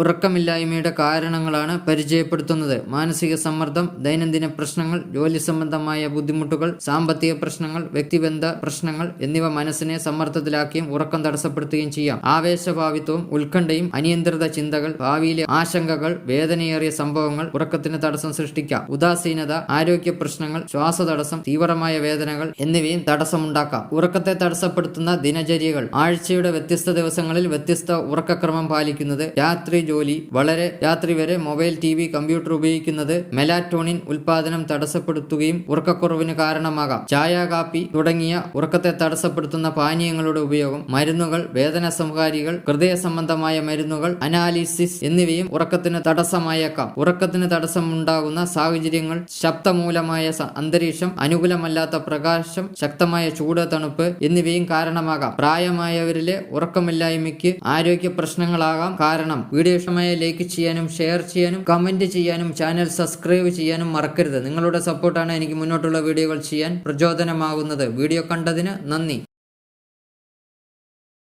ഉറക്കമില്ലായ്മയുടെ കാരണങ്ങളാണ് പരിചയപ്പെടുത്തുന്നത്. മാനസിക സമ്മർദ്ദം ദൈനംദിന പ്രശ്നങ്ങൾ ജോലി സംബന്ധമായ ബുദ്ധിമുട്ടുകൾ സാമ്പത്തിക പ്രശ്നങ്ങൾ വ്യക്തിബന്ധ പ്രശ്നങ്ങൾ എന്നിവ മനസ്സിനെ സമ്മർദ്ദത്തിലാക്കിയും ഉറക്കം തടസ്സപ്പെടുത്തുകയും ചെയ്യാം. ആവേശഭാവിത്വവും ഉത്കണ്ഠയും അനിയന്ത്രിത ചിന്തകൾ ഭാവിയിലെ ആശങ്കകൾ വേദനയേറിയ സംഭവങ്ങൾ ഉറക്കത്തിന് തടസ്സം സൃഷ്ടിക്കാം. ഉദാസീനത ആരോഗ്യ പ്രശ്നങ്ങൾ ശ്വാസതടസ്സം തീവ്രമായ വേദനകൾ എന്നിവയും തടസ്സമുണ്ടാക്കാം. ഉറക്കത്തെ തടസ്സപ്പെടുത്തുന്ന ദിനചര്യകൾ. ആഴ്ചയുടെ വ്യത്യസ്ത ദിവസങ്ങളിൽ വ്യത്യസ്ത ഉറക്കക്രമം പാലിക്കുന്നത് രാത്രി ജോലി. വളരെ രാത്രി വരെ മൊബൈൽ ടി വി കമ്പ്യൂട്ടർ ഉപയോഗിക്കുന്നത് മെലാറ്റോണിൻ ഉൽപാദനം തടസ്സപ്പെടുത്തുകയും ഉറക്കക്കുറവിന് കാരണമാകാം. ചായ കാപ്പി തുടങ്ങിയ ഉറക്കത്തെ തടസ്സപ്പെടുത്തുന്ന പാനീയങ്ങളുടെ ഉപയോഗം മരുന്നുകൾ വേദന സംഹാരികൾ ഹൃദയ സംബന്ധമായ മരുന്നുകൾ അനാലിസിസ് എന്നിവയും ഉറക്കത്തിന് തടസ്സമായേക്കാം. ഉറക്കത്തിന് തടസ്സമുണ്ടാകുന്ന സാഹചര്യങ്ങൾ ശബ്ദമൂലമായ അന്തരീക്ഷം അനുകൂലമല്ലാത്ത പ്രകാശം ശക്തമായ ചൂട് തണുപ്പ് എന്നിവയും കാരണമാകാം. പ്രായമായവരിലെ ഉറക്കമില്ലായ്മയ്ക്ക് ആരോഗ്യ പ്രശ്നങ്ങളാകാം കാരണം വീഡിയോ ഇഷ്ടമായ ലൈക്ക് ചെയ്യാനും ഷെയർ ചെയ്യാനും കമന്റ് ചെയ്യാനും ചാനൽ സബ്സ്ക്രൈബ് ചെയ്യാനും മറക്കരുത്. നിങ്ങളുടെ സപ്പോർട്ടാണ് എനിക്ക് മുന്നോട്ടുള്ള വീഡിയോകൾ ചെയ്യാൻ പ്രചോദനമാകുന്നത്. വീഡിയോ കണ്ടതിന് നന്ദി.